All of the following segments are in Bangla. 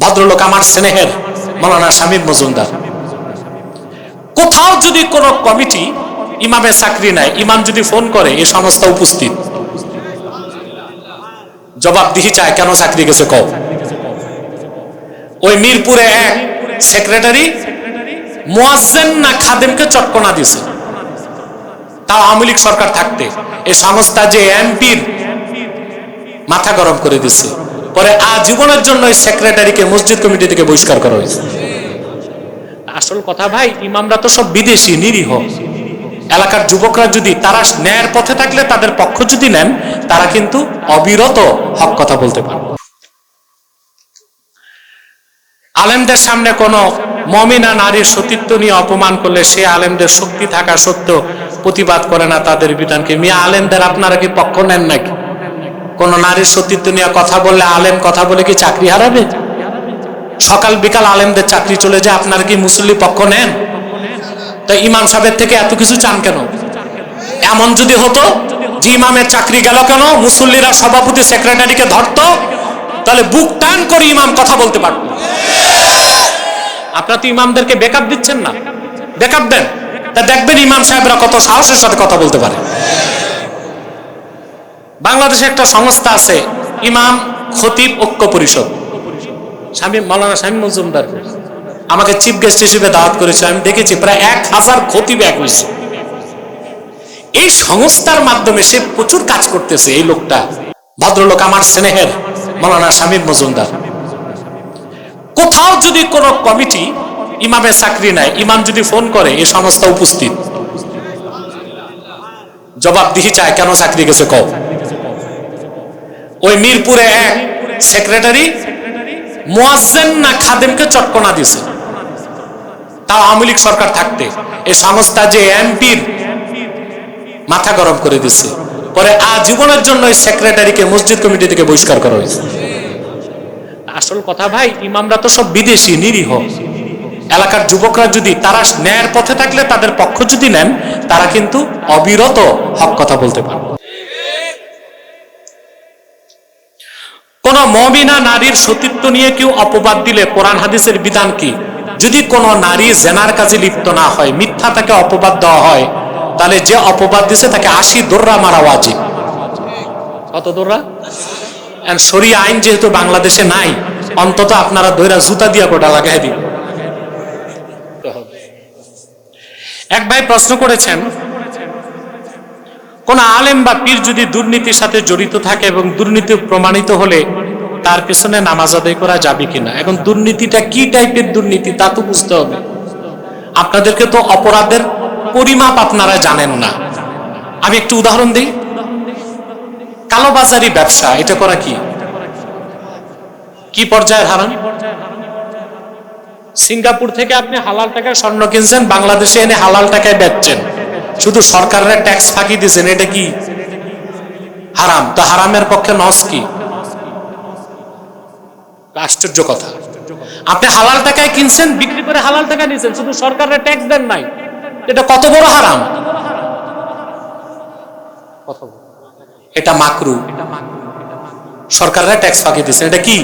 ভদ্রলোক আমার স্নেহের মৌলানা শামীম মজুমদার। কোথাও যদি কোন কমিটি ইমামের চাকরি নেয়, ইমাম যদি ফোন করে এই সংস্থা উপস্থিত। জবাবদিহি চায়, কেন চাকরি গেছে কও? ওই মিরপুরে এক সেক্রেটারি মোয়াজ্জেন না খাদেমকে চটকনা দিছে। তাও আওয়ামী লীগ সরকার থাকতে। এই সংস্থা যে এমপির মাথা গরম করে দিচ্ছে পরে আজীবনের জন্য এই সেক্রেটারিকে মসজিদ কমিটি থেকে বহিষ্কার করা হয়েছে। আসল কথা ভাই, ইমামরা তো সব বিদেশি, নিরীহ। এলাকার যুবকরা যদি তারা ন্যায়ের পথে থাকলে তাদের পক্ষ যদি নেন, তারা কিন্তু অবিরত হক কথা বলতে পারে আলেমদের সামনে কোনো মমিনা নারীর সতীত্ব নিয়ে অপমান করলে সে আলেমদের শক্তি থাকা সত্ত্বেও প্রতিবাদ করে না তাদের বিধানকে। মিয়া আলেমদের আপনারা কি পক্ষ নেন নাকি? কোন নারীর সতীত্ব নিয়ে কথা বললে আলেম কথা বলে কি চাকরি হারাবে? সকাল বিকাল আলেমদের চাকরি চলে যায়, আপনারা কি মুসল্লি পক্ষ নেন? তো ইমাম সাহেবের থেকে এত কিছু চান কেন? এমন যদি হতো যে ইমামের চাকরি গেল কেন? মুসল্লিরা সভাপতি, সেক্রেটারিকে ধরতো, তাহলে বুক টান করে ইমাম কথা বলতে পারত। আপনারা তো ইমামদেরকে বেকআপ দিচ্ছেন না। বেকআপ দেন। তা দেখবেন ইমাম সাহেবরা কত সাহসের সাথে কথা বলতে পারে। বাংলাদেশে একটা সংস্থা আছে, ইমাম, খতিব ঐক্য পরিষদ। স্বামী মৌলানা স্বামী মজুমদার আমাকে চিফ গেস্ট হিসেবে দাওয়াত করেছে, আমি দেখেছি প্রায় এক হাজার খতিব এক হয়েছে। এই সংস্থার মাধ্যমে সে প্রচুর কাজ করতেছে, এই লোকটা। ভদ্রলোক আমার স্নেহের মৌলানা শামীম মজুমদার। কোথাও যদি কোনো কমিটি ইমামের চাকরি নেয়, ইমাম যদি ফোন করে, এই সংস্থা উপস্থিত। জবাবদিহি চায়, কেন চাকরি গেছে কও। ওই মিরপুরে এক সেক্রেটারি মোয়াজ্জেন না খাদেমকে চটকনা দিছে। তাও আওয়ামী লীগ সরকার থাকতে। এই সংস্থা যে এমপির মাথা গরম করে দিচ্ছে পরে আজীবনের জন্য এই সেক্রেটারিকে মসজিদ কমিটি থেকে বহিষ্কার করা হয়েছে। আসল কথা ভাই, ইমামরা তো সব বিদেশি, নিরীহ। এলাকার যুবকরা যদি তারা ন্যায়ের পথে থাকলে তাদের পক্ষ যদি নেন, তারা কিন্তু অবিরত হক কথা বলতে পারে কোন মমিনা নারীর সতীত্ব নিয়ে কেউ অপবাদ দিলে কোরআন হাদিসের বিধান কি? যদি কোন নারী জেনার কাজে লিপ্ত না হয়, মিথ্যা তাকে অপবাদ দেওয়া হয়, তাহলে যে অপবাদ দিছে তাকে আশি দোররা মারা ওয়াজিব। কত দোররা? সরিয়া আইন যেহেতু বাংলাদেশে নাই, অন্তত আপনারা দৈরা জুতা দিয়া কোটা লাগাই দিন। এক ভাই প্রশ্ন করেছেন কোন আলেম বা পীর যদি দুর্নীতির সাথে জড়িত থাকে এবং দুর্নীতি প্রমাণিত হলে তার পেছনে নামাজ আদায় করা যাবে কিনা? এখন দুর্নীতিটা কি টাইপের দুর্নীতি তা তো বুঝতে হবে। আপনাদেরকে তো অপরাধের পরিমাপ আপনারা জানেন না। আমি একটু উদাহরণ দিই। কালোবাজারি ব্যবসা, এটা করা কি? কি পর্যায়ের হারাম? সিঙ্গাপুর থেকে আপনি হালাল টাকায় স্বর্ণ কিনছেন, বাংলাদেশে এনে হালাল টাকায় বেচছেন। শুধু সরকারের ট্যাক্স ফাঁকি দিয়েছেন, এটা কি হারাম? তো হারামের পক্ষে নস কি? আশ্চর্য কথা। আপনি হালাল টাকায় কিনছেন, বিক্রি করে হালাল টাকা নিয়েছেন, শুধু সরকারের ট্যাক্স দেন নাই। এটা কত বড় হারাম? এটা মাকরু। সরকাররা ট্যাক্স ফাঁকি দিয়েছেন, এটা কি?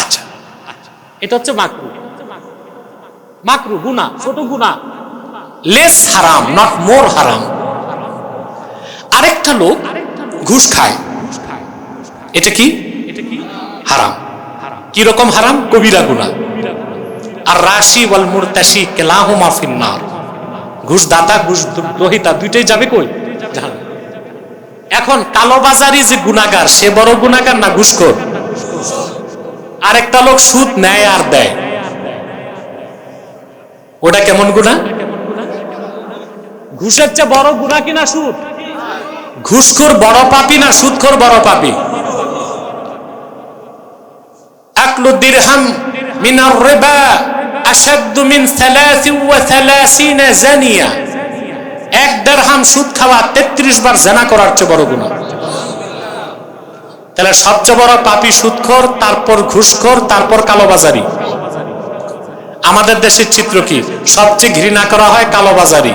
আচ্ছা। এটা হচ্ছে মাকরু। মাকরু গুনা ছোট গুনা লেস হারাম নট মোর হারাম আরেকটা লোক ঘুষ খায়। এটা কি? হারাম। কি রকম হারাম? কবিরা গুনা আর রাশি ওয়াল মুরতাশি কেলাহুমা ফিন্নার। ঘুষ দাতা ঘুষ গ্রহিতা দুইটাই যাবে কই? এখন কালোবাজারি যে গুনাগার সে বড় গুনাগার না ঘুষখোর? আরেকটা লোক সুদ নেয় আর দেয়। ওটা কেমন গুণা ঘুষের চেয়ে বড় গুণা কিনা সুদ? ঘুষখোর বড় পাপি না সুদখোর বড় পাপি? মিনার মিন এক সুদ খাওয়া তেত্রিশ বার জেনা করার চেয়ে বড় তাহলে সবচেয়ে বড় পাপি সুদখোর, তারপর ঘুষখোর, তারপর কালোবাজারি। আমাদের দেশের চিত্র কি? সবচেয়ে ঘৃণা করা হয় কালোবাজারি।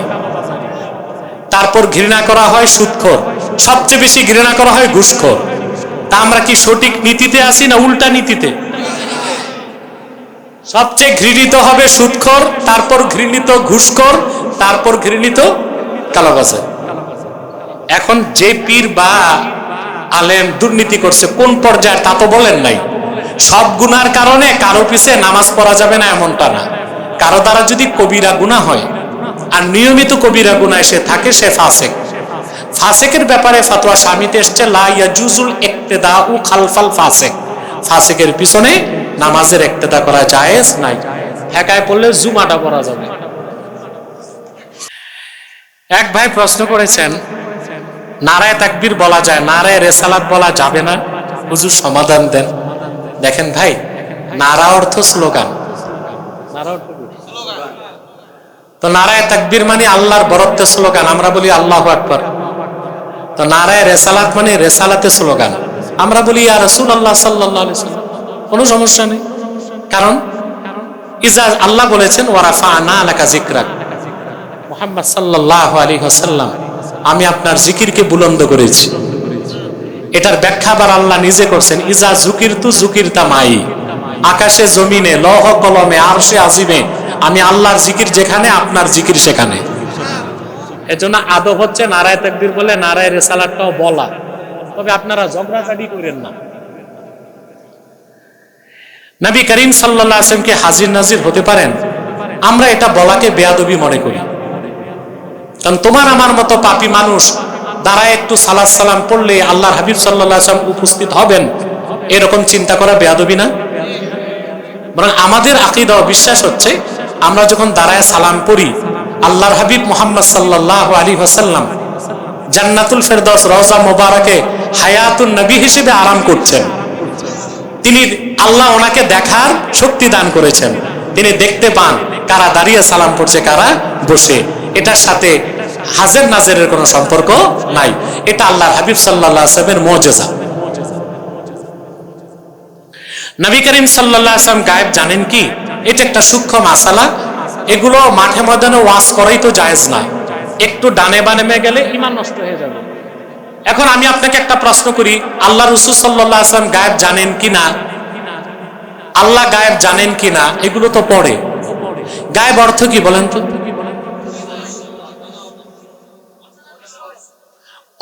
তারপর ঘৃণা করা হয় সুৎখোর। সবচেয়ে বেশি ঘৃণা করা হয় ঘুষখোর। তা আমরা কি সঠিক নীতিতে আসি না উল্টা নীতিতে? সবচেয়ে ঘৃণিত হবে সুদখোর তারপর ঘৃণিত ঘুষখোর, তারপর ঘৃণিত কালোবাজার। এখন যে পীর বা আলেম দুর্নীতি করছে, কোন পর্যায়ে তা তো বলেন নাই। সব গুনার কারণে কারও পিছে নামাজ পড়া যাবে না এমনটা না। কারও দ্বারা যদি কবিরা গুনাহ হয় আর নিয়মিত কবিরা গুনাহ সে থাকে, সে ফাসেক। ফাসেকের ব্যাপারে ফাতোয়া স্বামীতে এসছে, লা ইয়াজুজুল ইক্তেদা উ খালফাল ফাসেক। ফাসেকের পিছনে নামাজের ইক্তেদা করা জায়েজ নাই। একায় পড়লে জুমাটা পড়া যাবে। এক ভাই প্রশ্ন করেছেন, নারায় তাকবীর বলা যায়, নারায় রেসালাত বলা যাবে না? হুজুর সমাধান দেন। দেখেন ভাই, নারা অর্থ স্লোগান। তো নারায় তাকবীর মানে আল্লাহর বরত্বের স্লোগান, আমরা বলি আল্লাহ আকবর। তো নারায় রেসালাত মানে রেসালাতের স্লোগান। আমরা বলি, ইয়া রসুল আল্লাহ সাল্লাহ কোনো সমস্যা নেই। কারণ, ইজা আল্লাহ বলেছেন ওয়ারাফা আনা আলাকা জিকরাক মোহাম্মদ সাল্লাহ আলী হাসাল্লাম আমি আপনার জিকিরকে বুলন্দ করেছি। এটার ব্যাখ্যা আবার আল্লাহ নিজে করছেন, ইজা জুকির তু জুকির মাই। আকাশে জমিনে, লহ কলমে, আরশে আজিমে আমি আল্লাহর জিকির যেখানে, আপনার জিকির সেখানে। এজন্য আদব হচ্ছে নারায় তাকবীর বলে নারায় রেসালাতটাও বলা। তবে আপনারা ঝগড়াঝাড়ি করেন না। নবী করিম সাল্লাল্লাহু আলাইহি ওয়াসাল্লামকে হাজির নাজির হতে পারেন? আমরা এটা বলাকে বেয়াদবি মনে করি। কারণ তোমার আমার মতো পাপী মানুষ দাঁড়ায় একটু সালাদ সালাম পড়লে আল্লাহর হাবিব সাল্লাহ সাল্লাম উপস্থিত হবেন? এরকম চিন্তা করা বেয়াদবি না? বরং আমাদের আকিদা বিশ্বাস হচ্ছে আমরা যখন দাঁড়ায় সালাম পড়ি, আল্লাহর হাবিব মোহাম্মদ সাল্লাহ আলী হাসাল্লাম জান্নাতুল ফেরদৌস রওজা মোবারকে হায়াতুন নবী হিসেবে আরাম করছেন। তিনি আল্লাহ ওনাকে দেখার শক্তি দান করেছেন। তিনি দেখতে পান কারা দাঁড়িয়ে সালাম পড়ছে, কারা বসে। এটার সাথে হাজের নাজেরের কোনো সম্পর্ক নাই। এটা আল্লাহ হাবিব সাল্লাহ আসলামের মজেজা। নবী করিম সাল্লাহ আসলাম গায়েব জানেন কি? এটা একটা সূক্ষ্ম মাসালা। এগুলো মাঠে ময়দানে ওয়াজ করাই তো জায়েজ না একটু ডানে বানে গেলে ইমান নষ্ট হয়ে যাবে। এখন আমি আপনাকে একটা প্রশ্ন করি, আল্লাহ রসুল সাল্লাহ আসলাম গায়েব জানেন কি না? আল্লাহ গায়েব জানেন কি না? এগুলো তো পড়ে। গায়েব অর্থ কি বলেন তো?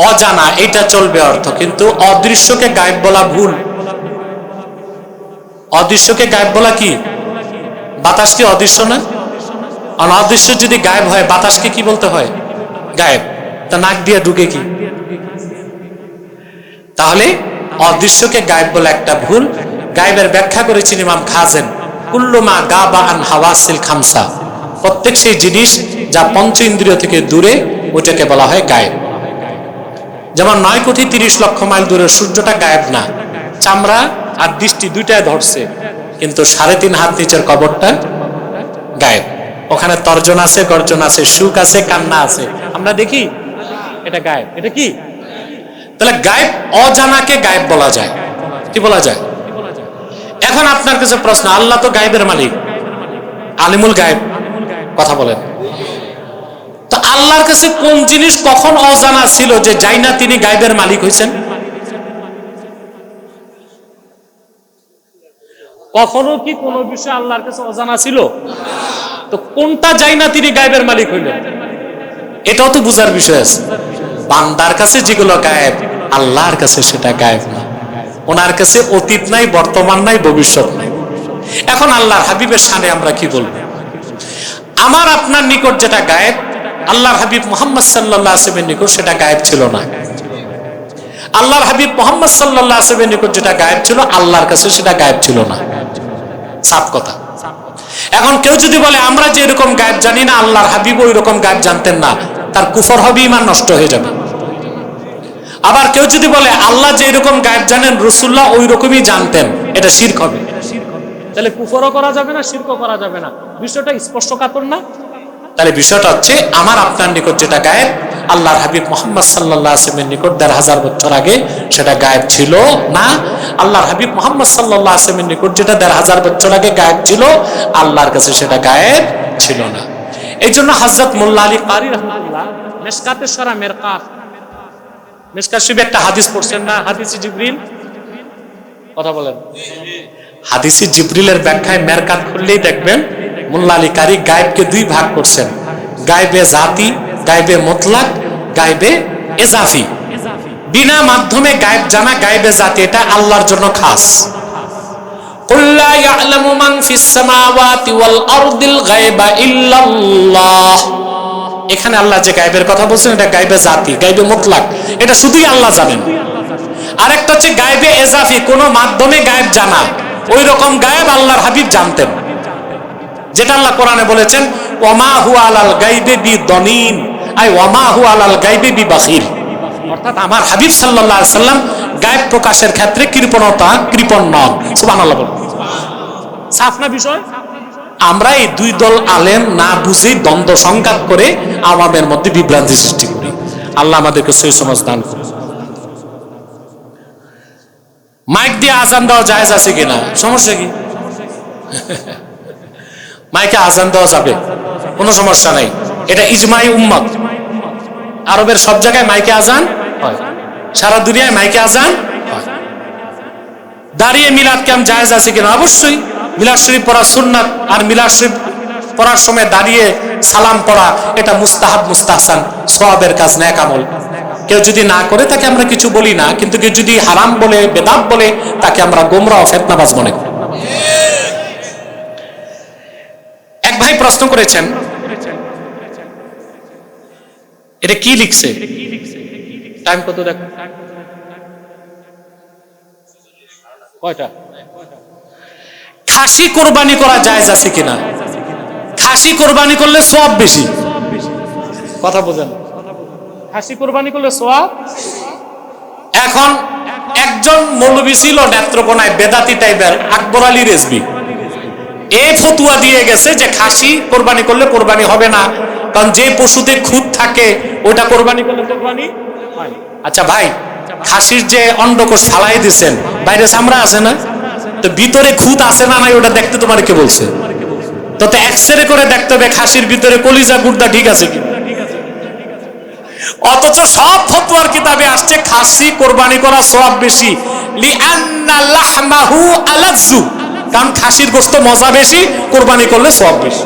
অজানা, এটা চলবে অর্থ। কিন্তু অদৃশ্যকে গায়েব বলা ভুল। অদৃশ্যকে গায়েব বলা কি? বাতাস কি অদৃশ্য না? আর অদৃশ্য যদি গায়েব হয়, বাতাসকে কি বলতে হয়? গায়েব। তা নাক দিয়ে ঢুকে কি? তাহলে অদৃশ্যকে গায়েব বলে একটা ভুল। গায়েবের ব্যাখ্যা করেছেন ইমাম খাজেন। কুল্লুমা গা বা আন হাওয়াসিল খামসা। প্রত্যেক সেই জিনিস যা পঞ্চ ইন্দ্রিয় থেকে দূরে ওটাকে বলা হয় গায়েব। যেমন নয় কোটি তিরিশ লক্ষ মাইল দূরে সূর্যটা গায়েব না। চামড়া আর দৃষ্টি দুইটাই ধরছে। কিন্তু সাড়ে তিন হাত নিচের কবরটা গায়েব। ওখানে তর্জন আছে, গর্জন আছে, সুখ আছে, কান্না আছে। আমরা দেখি এটা গায়েব। এটা কি? তাহলে গায়েব অজানাকে গায়েব বলা যায়। কি বলা যায়? এখন আপনার কাছে প্রশ্ন, আল্লাহ তো গায়েবের মালিক। আলিমুল গায়েব। কথা বলেন। তো আল্লাহর কাছে কোন জিনিস কখন অজানা ছিল যে যাই না তিনি গায়েবের মালিক হয়েছেন কখনো কি কোন বিষয় আল্লাহর কাছে অজানা ছিল? তো কোনটা যাই না তিনি গায়েবের মালিক হইলেন? এটাও তো বুঝার বিষয় আছে। বান্দার কাছে যেগুলো গায়েব, আল্লাহর কাছে সেটা গায়েব না। ওনার কাছে অতীত নাই, বর্তমান নাই, ভবিষ্যৎ নাই। এখন আল্লাহর হাবিবের সামনে আমরা কি বলব? আমার, আপনার নিকট যেটা গায়েব, আল্লাহর হাবিব মোহাম্মদ সাল্লাহ আসেমের নিকট সেটা গায়েব ছিল না। আল্লাহর হাবিব মোহাম্মদ সাল্লাহ আসেমের নিকট যেটা গায়েব ছিল, আল্লাহর কাছে সেটা গায়েব ছিল না। সাফ কথা। এখন কেউ যদি বলে, আমরা যে এরকম গায়েব জানি না, আল্লাহর হাবিব ওই রকম গায়েব জানতেন না, তার কুফর হবে ইমান নষ্ট হয়ে যাবে। আবার কেউ যদি বলে, আল্লাহ যে এরকম গায়েব জানেন রসুল্লাহ ওই রকমই জানতেন, এটা শির্ক হবে। তাহলে কুফরও করা যাবে না, শির্কও করা যাবে না। বিষয়টা স্পষ্ট কাতর না? তাহলে বিষয়টা হচ্ছে, আমার আপনার নিকট যেটা গায়েব আল্লাহর হাবিব মোহাম্মদ সাল্লাহ আসলামের নিকট দেড় হাজার বছর আগে সেটা গায়েব ছিল না? আল্লাহর হাবিব মোহাম্মদ সাল্লাহ আসলামের নিকট যেটা দেড় হাজার বছর আগে গায়েব ছিল, আল্লাহর কাছে সেটা গায়েব ছিল না। এই জন্য হজরত মোল্লা আলী কারি রহমাল্লাহ মেসকাত শিবে একটা না? হাদিস কথা বলেন। ব্যাখ্যায় খুললেই দেখবেন মোল্লা আলী কারি গায়েবকে দুই ভাগ করছেন। গায়েবে জাতি গায়েবে মতলাক গায়েবে এজাফি। বিনা মাধ্যমে গায়েব জানা গায়েবে জাতি এটা আল্লাহর জন্য খাস। এখানে আল্লাহ যে গায়েবের কথা বলছেন এটা গায়েবে জাতি গায়েবে মোতলাক। এটা শুধুই আল্লাহ জানেন। আরেকটা হচ্ছে গায়েবে এজাফি কোনো মাধ্যমে গায়েব জানা। ওই রকম গায়েব আল্লাহর হাবিব জানতেন। যেটা আল্লাহ কোরআনে বলেছেন ওমা হুয়া আলাল গাইবে বি দনিন আই ওমা হু আলাল গাইবে বি অর্থাৎ আমার হাবিব সাল্লাল্লাহু সাল্লাম গায়েব প্রকাশের ক্ষেত্রে কৃপণতা, কৃপণ নন। না বিষয়? আমরা এই দুই দল আলেম না বুঝেই দ্বন্দ্ব সংঘাত করে আমাদের মধ্যে বিভ্রান্তি সৃষ্টি করি। আল্লাহ আমাদেরকে সই সমাজ দান করুন। মাইক দিয়ে আজান দেওয়া জায়েজ আছে কিনা? সমস্যা কি? মাইকে আজান দেওয়া যাবে। কোনো সমস্যা নাই। এটা ইজমাই উম্মত আরবের সব জায়গায় মাইকে আজান হয়। সারা দুনিয়ায় মাইকে আজান হয়। দাঁড়িয়ে মিলাদ ক্যাম্প জায়েজ আছে কিনা? অবশ্যই। মিলাদ শরীফ পড়া সুন্নাত আর মিলাদ শরীফ পড়ার সময় দাঁড়িয়ে সালাম পড়া, এটা মুস্তাহাব, মুস্তাহসান সোয়াবের কাজ ন্যাক আমল। কেউ যদি না করে, তাকে আমরা কিছু বলি না। কিন্তু কেউ যদি হারাম বলে, বেদাত বলে, তাকে আমরা গোমরা ফেতনাবাজ মনে করি। এক ভাই প্রশ্ন করেছেন এটা কি লিখছে? টাইম কত দেখ? কয়টা? খাসি কোরবানি করা জায়েজ আছে কিনা? খাসি কোরবানি করলে সব বেশি। কথা বোঝেন। খাসি কোরবানি করলে সব এখন একজন মৌলবী ছিল নেত্রকোনায় বেদাতি টাইপের আকবর আলী রেজবি এই ফতুয়া দিয়ে গেছে যে খাসি কোরবানি করলে কোরবানি হবে না। কারণ যে পশুতে খুদ থাকে, ওটা কোরবানি করলে কোরবানি। আচ্ছা ভাই, খাসির যে অন্ডকোষ ফালাই দিছেন, বাইরে চামড়া আছে না? তো ভিতরে খুদ আছে না নাই, ওটা দেখতে তোমার কে বলছে? তো তো এক্সরে করে দেখতে হবে খাসির ভিতরে কলিজা গুর্দা ঠিক আছে কি? অথচ সব ফতোয়ার কিতাবে আসছে, খাসি কোরবানি করা সব বেশি। লিআন্না লাহমাহু আলাজ্জু। কারণ খাসির গোশত মজা বেশি, কোরবানি করলে সব বেশি।